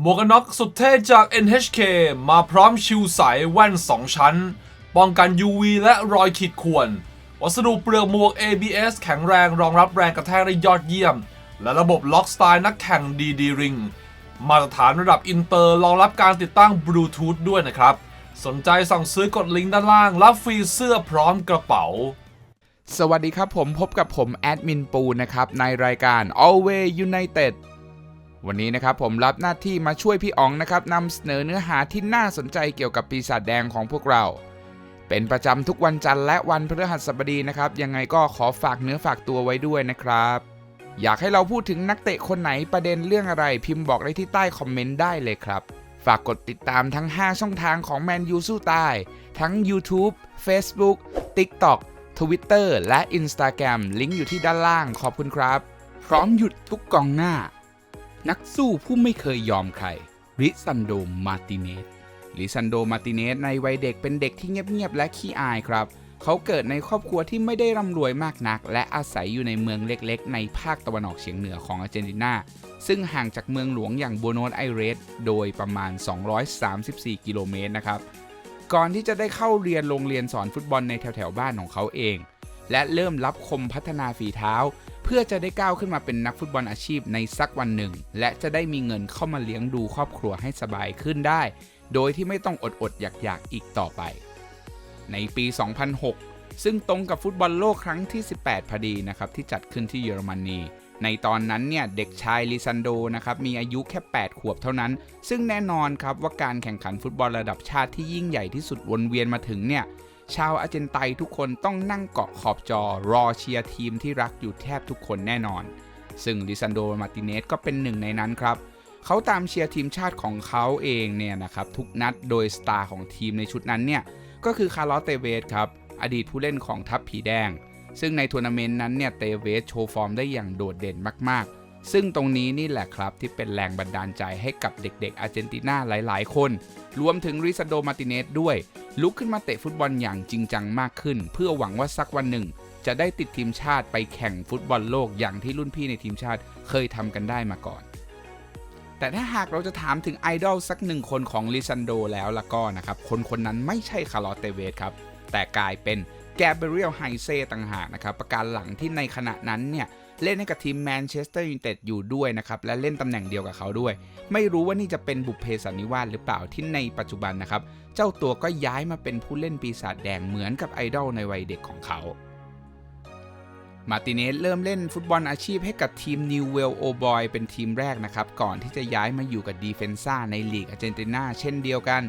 หมวกกันน็อกสุดเท่จาก NHK มาพร้อมชิวใสแว่น 2 ชั้น ป้องกัน UV และรอยขีดข่วน วัสดุเปลือกหมวก ABS แข็งแรงรองรับแรงกระแทกได้ยอดเยี่ยม และระบบล็อกสไตล์นักแข่ง DD Ring มาตรฐานระดับอินเตอร์รองรับการติดตั้งบลูทูธด้วยนะครับ สนใจสั่งซื้อกดลิงก์ด้านล่าง รับฟรีเสื้อพร้อมกระเป๋า สวัสดีครับผมพบกับผมแอดมินปูนะครับในรายการ Always United วันนี้นะครับผมรับหน้าที่มาช่วยพี่อ๋องนะครับนำเสนอเนื้อหาที่น่าสนใจเกี่ยวกับปีศาจแดงของพวกเรา เป็นประจำทุกวันจันทร์และวันพฤหัสบดีนะครับ ยังไงก็ขอฝากเนื้อฝากตัวไว้ด้วยนะครับ อยากให้เราพูดถึงนักเตะคนไหนประเด็นเรื่องอะไรพิมพ์บอกได้ที่ใต้คอมเมนต์ได้เลยครับ ฝากกดติดตามทั้ง 5 ช่องทางของแมนยูสู้ใต้ทั้ง YouTube Facebook TikTok Twitter และ Instagram ลิงก์อยู่ที่ด้านล่างขอบคุณครับ พร้อมหยุดทุกกองหน้า นักสู้ผู้ไม่เคยยอมใครริซันโด มาติเนสลิซันโด มาติเนสในวัยเด็กเป็นเด็กที่เงียบๆและขี้อายครับ เขาเกิดในครอบครัวที่ไม่ได้ร่ำรวยมากนัก และอาศัยอยู่ในเมืองเล็กๆ ในภาคตะวันออกเฉียงเหนือของอาร์เจนตินา ซึ่งห่างจากเมืองหลวงอย่างโบโนสไอเรส โดยประมาณ 234 กิโลเมตรนะครับ ก่อนที่จะได้เข้าเรียนโรงเรียนสอนฟุตบอลในแถวๆบ้านของเขาเอง และเริ่มรับคมพัฒนาฝีเท้า เพื่อจะได้ก้าวขึ้นมาเป็นนักฟุตบอลอาชีพในสักวันหนึ่ง และจะได้มีเงินเข้ามาเลี้ยงดูครอบครัวให้สบายขึ้นได้ โดยที่ไม่ต้องอดอดอยากๆอีกต่อไป ในปี 2006 ซึ่งตรงกับฟุตบอลโลกครั้งที่ 18 พอดีนะครับที่จัดขึ้นที่เยอรมนีในตอนนั้นเนี่ยเด็กชายลิซันโดนะครับมีอายุแค่ 8 ขวบเท่านั้น ซึ่งแน่นอนครับว่าการแข่งขันฟุตบอลระดับชาติที่ยิ่งใหญ่ที่สุดวนเวียนมาถึงเนี่ย ชาวอาร์เจนไตทุกคนต้องนั่งเกาะขอบจอรอเชียร์ทีมที่รักอยู่แทบทุกคนแน่นอน ซึ่งลิซันโด มาติเนสก็เป็นหนึ่งในนั้นครับเขาตามเชียร์ทีมชาติของเขาเองเนี่ยนะครับทุกนัดโดยสตาร์ของทีมในชุดนั้นเนี่ยก็คือคาร์ลอสเตเวสครับอดีตผู้เล่นของทัพผีแดง ซึ่งในทัวร์นาเมนต์นั้นเนี่ยเตเวสโชว์ฟอร์มได้อย่างโดดเด่นมากๆ ซึ่งตรงนี้นี่แหละครับที่เป็นแรงบันดาลใจให้กับเด็กๆอาร์เจนตินาหลายๆ คน รวมถึงริซาโดมาติเนสด้วย ลุกขึ้นมาเตะฟุตบอลอย่างจริงจังมากขึ้น เพื่อหวังว่าสักวันหนึ่ง จะได้ติดทีมชาติไปแข่งฟุตบอลโลกอย่างที่รุ่นพี่ในทีมชาติเคยทำกันได้มาก่อน แต่ถ้าหากเราจะถามถึงไอดอลสักหนึ่งคนของลิซันโดแล้วละก็นะครับคนคนนั้นไม่ใช่คาร์ลอสเตเวสครับแต่กลายเป็นแกเบรียลไฮเซ่ต่างหากนะครับประการหลังที่ในขณะนั้นเนี่ย เล่นให้กับทีมแมนเชสเตอร์ยูไนเต็ดอยู่ด้วยนะครับ และเล่นตำแหน่งเดียวกับเขาด้วย ไม่รู้ว่านี่จะเป็นบุพเพสันนิวาสหรือเปล่าที่ในปัจจุบันนะครับ เจ้าตัวก็ย้ายมาเป็นผู้เล่นปีศาจแดงเหมือนกับไอดอลในวัยเด็กของเขามาติเนสเริ่มเล่นฟุตบอลอาชีพให้กับทีมนิวเวลโอบอยเป็นทีมแรกนะครับ ก่อนที่จะย้ายมาอยู่กับดีเฟนซ่าในลีกอาร์เจนตินาเช่นเดียวกัน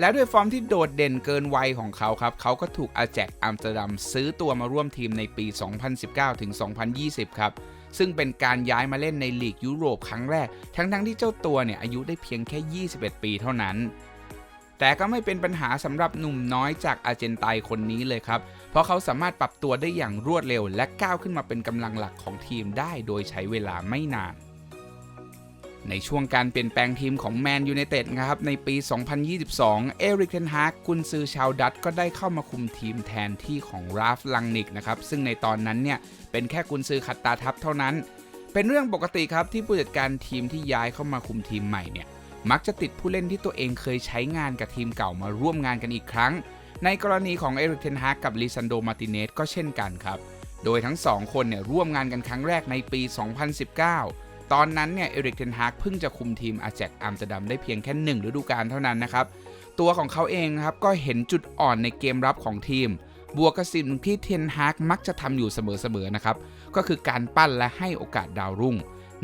และด้วยฟอร์มที่โดดเด่นเกินวัยของเขาครับ เขาก็ถูกอาแจกอัมสเตอร์ดัมซื้อตัวมาร่วมทีมในปี 2019 ถึง 2020 ครับ ซึ่งเป็นการย้ายมาเล่นในลีกยุโรปครั้งแรก ทั้งๆที่เจ้าตัวเนี่ยอายุได้เพียงแค่ 21 ปีเท่านั้น แต่ก็ไม่เป็นปัญหาสำหรับหนุ่มน้อยจากอาร์เจนไตคนนี้เลยครับ เพราะเขาสามารถปรับตัวได้อย่างรวดเร็ว และก้าวขึ้นมาเป็นกำลังหลักของทีมได้โดยใช้เวลาไม่นาน ในช่วงการเปลี่ยนแปลงทีมของแมนยู i นเต็ดนะครับ ในปี 2022 เอริกเทนฮากกุนซือชาวดัตช์ก็ได้เข้ามาคุมทีมแทนที่ของราฟลังนิกนะครับ ซึ่งในตอนนั้นเนี่ย เป็นแค่กุนซือขัดตาทับเท่านั้น เป็นเรื่องปกติครับที่ผู้จัดการทีมที่ย้ายเข้ามาคุมทีมใหม่เนี่ยมักจะติดผู้เล่นที่ตัวเองเคยใช้งานกับทีมเก่ามาร่วมงานกันอีกครั้ง ในกรณีของเอริกเทนฮากกับลิซันโดมาติเนสก็เช่นกันครับ โดยทั้งสองคนเนี่ยร่วมงานกันครั้งแรกในปี 2019 ตอนนั้นเนี่ยเอริกเทนฮากเพิ่งจะคุมทีมอาแจกอัมสเตอร์ดัมได้เพียงแค่หนึ่งฤดูกาลเท่านั้นนะครับ ตัวของเขาเองนะครับก็เห็นจุดอ่อนในเกมรับของทีม บวกกับสิ่งที่เทนฮากมักจะทำอยู่เสมอๆนะครับ ก็คือการปั้นและให้โอกาสดาวรุ่ง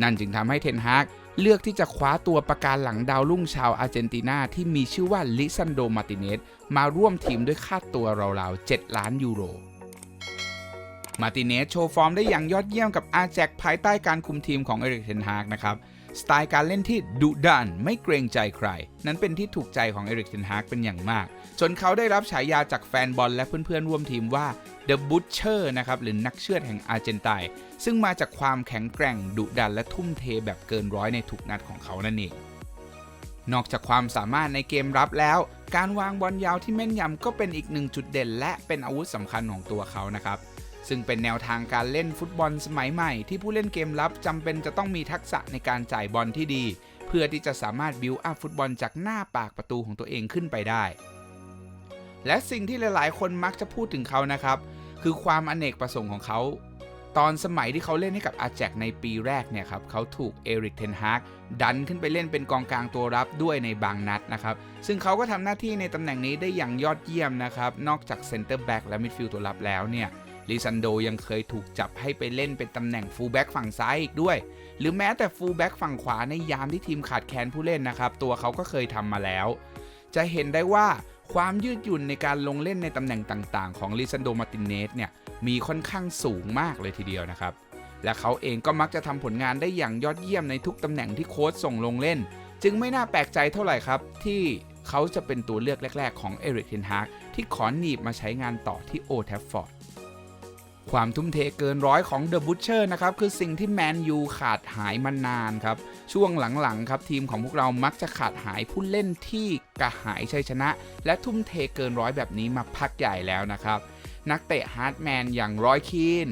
นั่นจึงทำให้เทนฮากเลือกที่จะคว้าตัวประการหลังดาวรุ่งชาวอาร์เจนตินาที่มีชื่อว่าลิซันโดมาติเนสมาร่วมทีมด้วยค่าตัวราวๆ7ล้านยูโร มาติเนสโชว์ฟอร์มได้อย่างยอดเยี่ยมกับอาแจกภายใต้การคุมทีมของเอริกเทนฮากนะครับ สไตล์การเล่นที่ดุดันไม่เกรงใจใคร นั้นเป็นที่ถูกใจของเอริกเทนฮากเป็นอย่างมาก จนเขาได้รับฉายาจากแฟนบอลและเพื่อนๆร่วมทีมว่า The Butcher นะครับหรือนักเชือดแห่งอาร์เจนไตน์ซึ่งมาจากความแข็งแกร่งดุดันและทุ่มเทแบบเกินร้อยในทุกนัดของเขานั่นเองนอกจากความสามารถในเกมรับแล้ว การวางบอลยาวที่แม่นยำก็เป็นอีกหนึ่งจุดเด่น และเป็นอาวุธสำคัญของตัวเขานะครับ ซึ่งเป็นแนวทางการเล่นฟุตบอลสมัยใหม่ที่ผู้เล่นเกมรับจำเป็นจะต้องมีทักษะในการจ่ายบอลที่ดี เพื่อที่จะสามารถบิวอัพฟุตบอลจากหน้าปากประตูของตัวเองขึ้นไปได้ และสิ่งที่หลายๆ คนมักจะพูดถึงเขานะครับ คือความอเนกประสงค์ของเขา ตอนสมัยที่เขาเล่นให้กับอาแจกในปีแรกเนี่ยครับเขาถูกเอริกเทนฮากดันขึ้นไปเล่นเป็นกองกลางตัวรับด้วยในบางนัดนะครับ ซึ่งเขาก็ทำหน้าที่ในตำแหน่งนี้ได้อย่างยอดเยี่ยมนะครับนอกจากเซนเตอร์แบ็กและมิดฟิลด์ตัวรับแล้วเนี่ย ลิซันโดยังเคยถูกจับให้ไปเล่นเป็นตำแหน่งฟูลแบ็กฝั่งซ้ายอีกด้วย หรือแม้แต่ฟูลแบ็กฝั่งขวาในยามที่ทีมขาดแคลนผู้เล่นนะครับ ตัวเขาก็เคยทำมาแล้ว จะเห็นได้ว่าความยืดหยุ่นในการลงเล่นในตำแหน่งต่างๆ ของลิซันโดมาตินเนสเนี่ยมีค่อนข้างสูงมากเลยทีเดียวนะครับ และเขาเองก็มักจะทำผลงานได้อย่างยอดเยี่ยมในทุกตำแหน่งที่โค้ชส่งลงเล่น จึงไม่น่าแปลกใจเท่าไหร่ครับที่เขาจะเป็นตัวเลือกแรก ๆ ของเอริกเทนฮากที่ขอหนีบมาใช้งานต่อที่โอแทฟฟอร์ด ความทุ่มเทเกินร้อยของเดอะบูชเชอร์นะครับ คือสิ่งที่แมนยูขาดหายมานานครับ ช่วงหลังๆครับ ทีมของพวกเรามักจะขาดหายผู้เล่นที่กระหายชัยชนะ และทุ่มเทเกินร้อยแบบนี้มาพักใหญ่แล้วนะครับ นักเตะฮาร์ดแมนอย่างร้อยคีน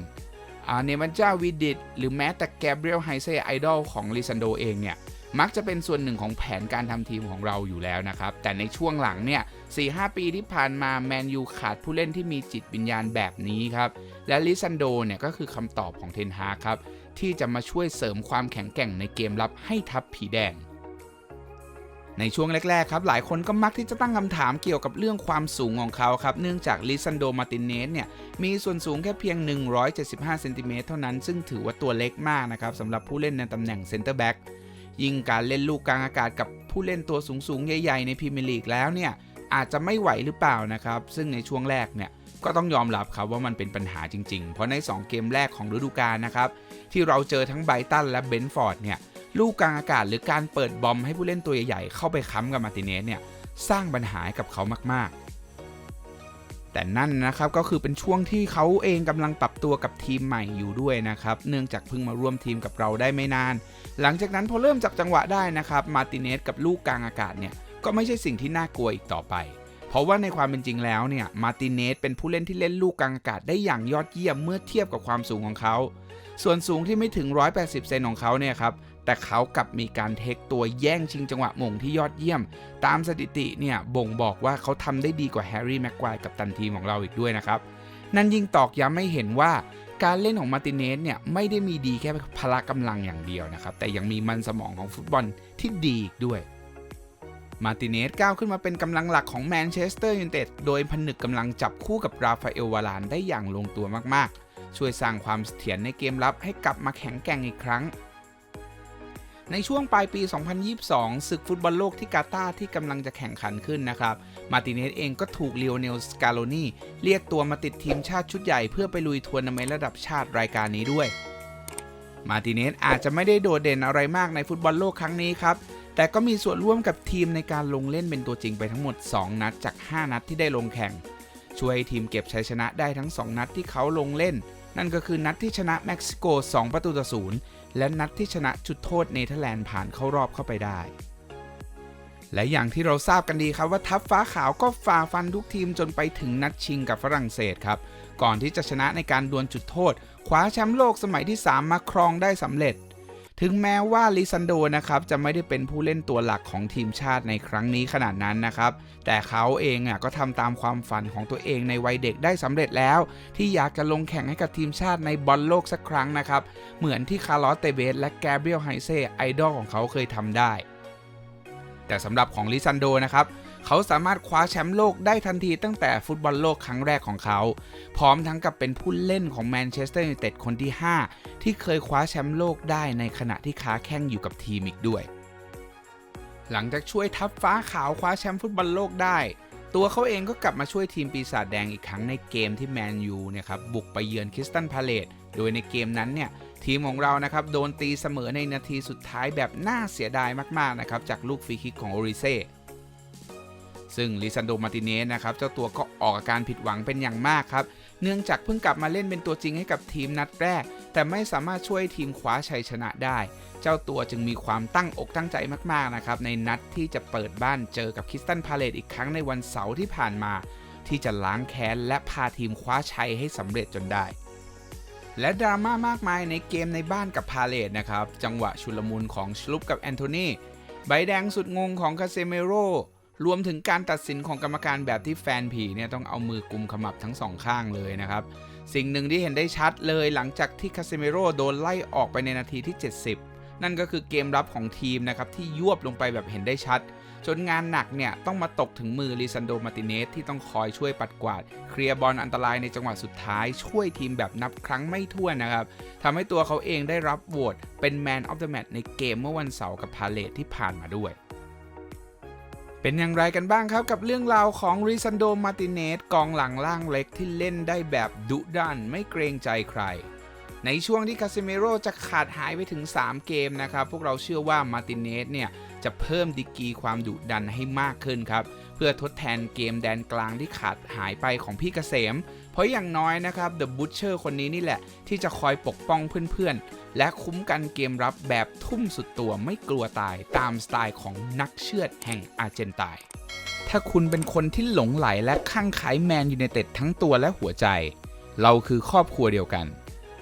เนมันจ้าวิดิตหรือแม้แต่แกเบรียลไฮเซไอดอลของลิซันโดเองเนี่ย มักจะเป็นส่วนหนึ่งของแผนการทำทีมของเราอยู่แล้วนะครับ แต่ในช่วงหลังเนี่ย4-5ปีที่ผ่านมาแมนยูขาดผู้เล่นที่มีจิตวิญญาณแบบนี้ครับ และลิซันโดเนี่ยก็คือคำตอบของเทนฮาครับ ที่จะมาช่วยเสริมความแข็งแกร่งในเกมรับให้ทัพผีแดงในช่วงแรก ๆ ครับ หลายคนก็มักที่จะตั้งคำถามเกี่ยวกับเรื่องความสูงของเขาครับ เนื่องจากลิซันโด มาตินเนสเนี่ย มีส่วนสูงแค่เพียง 175 เซนติเมตรเท่านั้น ซึ่งถือว่าตัวเล็กมากนะครับสำหรับผู้เล่นในตำแหน่งเซนเตอร์แบ็ก ยิ่งการเล่นลูกกลางอากาศกับผู้เล่นตัวสูงๆ ใหญ่ๆ ในพรีเมียร์ลีกแล้วเนี่ยอาจจะไม่ไหวหรือเปล่านะครับ ซึ่งในช่วงแรกเนี่ยก็ต้องยอมรับครับว่ามันเป็นปัญหาจริง ๆ เพราะใน 2 เกมแรกของฤดูกาลนะครับ ที่เราเจอทั้งไบรตันและเบนฟอร์ดเนี่ยลูกกลางอากาศหรือการเปิดบอมให้ผู้เล่นตัวใหญ่ๆเข้าไปค้ำกับมาติเนสเนี่ยสร้างปัญหาให้กับเขามากๆ แต่นั่นนะครับก็คือเป็นช่วงที่เขาเองกำลังปรับตัวกับทีมใหม่อยู่ด้วยนะครับ เนื่องจากเพิ่งมาร่วมทีมกับเราได้ไม่นาน หลังจากนั้นพอเริ่มจับจังหวะได้นะครับ มาติเนสกับลูกกลางอากาศเนี่ยก็ไม่ใช่สิ่งที่น่ากลัวอีกต่อไป เพราะว่าในความเป็นจริงแล้วเนี่ยมาติเนสเป็นผู้เล่นที่เล่นลูกกลางอากาศได้อย่างยอดเยี่ยมเมื่อเทียบกับความสูงของเขา ส่วนสูงที่ไม่ถึง 180 เซนของเขาเนี่ยครับ แต่เขากลับมีการเทคตัวแย่งชิงจังหวะมงที่ยอดเยี่ยม ตามสถิติเนี่ยบ่งบอกว่าเขาทำได้ดีกว่าแฮร์รี่แม็กควายกับตันทีมของเราอีกด้วยนะครับ นั่นยิ่งตอกย้ำให้เห็นว่าการเล่นของมาร์ติเนสเนี่ยไม่ได้มีดีแค่พละกำลังอย่างเดียวนะครับ แต่ยังมีมันสมองของฟุตบอลที่ดีอีกด้วยมาร์ติเนสก้าวขึ้นมาเป็นกำลังหลักของแมนเชสเตอร์ยูไนเต็ดโดยผนึกกำลังจับคู่กับราฟาเอลวารานได้อย่างลงตัวมากๆ ช่วยสร้างความเสถียรในเกมรับให้กลับมาแข็งแกร่งอีกครั้ง ในช่วงปลายปี 2022 ศึกฟุตบอลโลกที่กาตาร์ที่กำลังจะแข่งขันขึ้นนะครับ มาร์ติเนสเองก็ถูกเลโอเนลสกาโลนีเรียกตัวมาติดทีมชาติชุดใหญ่เพื่อไปลุยทัวร์นาเมนต์ระดับชาติรายการนี้ด้วย มาร์ติเนสอาจจะไม่ได้โดดเด่นอะไรมากในฟุตบอลโลกครั้งนี้ครับ แต่ก็มีส่วนร่วมกับทีมในการลงเล่นเป็นตัวจริงไปทั้งหมด 2 นัดจาก 5 นัดที่ได้ลงแข่ง ช่วยทีมเก็บชัยชนะได้ทั้ง 2 นัดที่เขาลงเล่น นั่นก็คือนัดที่ชนะเม็กซิโก 2 ประตูต่อศูนย์ และนัดที่ชนะจุดโทษเนเธอร์แลนด์ผ่านเข้ารอบเข้าไปได้ และอย่างที่เราทราบกันดีครับว่าทัพฟ้าขาวก็ฝ่าฟันทุกทีมจนไปถึงนัดชิงกับฝรั่งเศสครับ ก่อนที่จะชนะในการดวลจุดโทษคว้าแชมป์โลกสมัยที่ 3 มาครองได้สำเร็จ ถึงแม้ว่าลิซันโดนะครับจะไม่ได้เป็นผู้เล่นตัวหลักของทีมชาติในครั้งนี้ขนาดนั้นนะครับ แต่เขาเองอะก็ทำตามความฝันของตัวเองในวัยเด็กได้สำเร็จแล้ว ที่อยากจะลงแข่งให้กับทีมชาติในบอลโลกสักครั้งนะครับ เหมือนที่คาร์ลอสเตเบสและแกเบรียลไฮเซ่ไอดอลของเขาเคยทำได้ แต่สำหรับของลิซันโดนะครับ เขาสามารถคว้าแชมป์โลกได้ทันทีตั้งแต่ฟุตบอลโลกครั้งแรกของเขา พร้อมทั้งกับเป็นผู้เล่นของแมนเชสเตอร์ยูไนเต็ดคนที่ 5 ที่เคยคว้าแชมป์โลกได้ในขณะที่ค้าแข่งอยู่กับทีมอีกด้วย หลังจากช่วยทัพฟ้าขาวคว้าแชมป์ฟุตบอลโลกได้ ตัวเขาเองก็กลับมาช่วยทีมปีศาจแดงอีกครั้งในเกมที่แมนยูเนี่ยครับบุกไปเยือนคริสตันพาเลตโดยในเกมนั้นเนี่ยทีมของเรานะครับโดนตีเสมอในนาทีสุดท้ายแบบน่าเสียดายมากๆนะครับจากลูกฟรีคิกของโอริเซ่ ซึ่งลิซันโดมาร์ติเนสนะครับเจ้าตัวก็ออกอาการผิดหวังเป็นอย่างมากครับ เนื่องจากเพิ่งกลับมาเล่นเป็นตัวจริงให้กับทีมนัดแรก แต่ไม่สามารถช่วยทีมคว้าชัยชนะได้ เจ้าตัวจึงมีความตั้งอกตั้งใจมากๆนะครับในนัดที่จะเปิดบ้านเจอกับคิสตันพาเลตอีกครั้งในวันเสาร์ที่ผ่านมา ที่จะล้างแค้นและพาทีมคว้าชัยให้สำเร็จจนได้และดราม่ามากมายในเกมในบ้านกับพาเลตนะครับ จังหวะชุลมุนของชลุปกับแอนโทนีใบแดงสุดงงของคาเซเมโร รวมถึงการตัดสินของกรรมการแบบที่แฟนผีเนี่ยต้องเอามือกุมขมับทั้งสองข้างเลยนะครับ สิ่งหนึ่งที่เห็นได้ชัดเลยหลังจากที่คาเซเมโรโดนไล่ออกไปในนาทีที่ 70 นั่นก็คือเกมรับของทีมนะครับที่ยวบลงไปแบบเห็นได้ชัด จนงานหนักเนี่ยต้องมาตกถึงมือลิซันโดมาติเนสที่ต้องคอยช่วยปัดกวาด เคลียร์บอลอันตรายในจังหวะสุดท้าย ช่วยทีมแบบนับครั้งไม่ถ้วนนะครับทำให้ตัวเขาเองได้รับโหวตเป็น Man of the Match ในเกมเมื่อวันเสาร์กับพาเลทที่ผ่านมาด้วย เป็นอย่างไรกันบ้างครับกับเรื่องราวของริซันโดมาติเนสกองหลังล่างเล็กที่เล่นได้แบบดุดันไม่เกรงใจใคร ในช่วงที่คาเซเมโรจะขาดหายไปถึง 3 เกมนะครับ พวกเราเชื่อว่ามาติเนสเนี่ยจะเพิ่มดีกรีความดุดันให้มากขึ้นครับ เพื่อทดแทนเกมแดนกลางที่ขาดหายไปของพี่เกษม เพราะอย่างน้อยนะครับเดอะบูชเชอร์คนนี้นี่แหละ ที่จะคอยปกป้องเพื่อนๆ และคุ้มกันเกมรับแบบทุ่มสุดตัวไม่กลัวตายตามสไตล์ของนักเชือดแห่งอาร์เจนตน์ถ้าคุณเป็นคนที่หลงไหลและข้างไขายแมนยูไนเต็ดทั้งตัวและหัวใจ เราคือครอบครัวเดียวกัน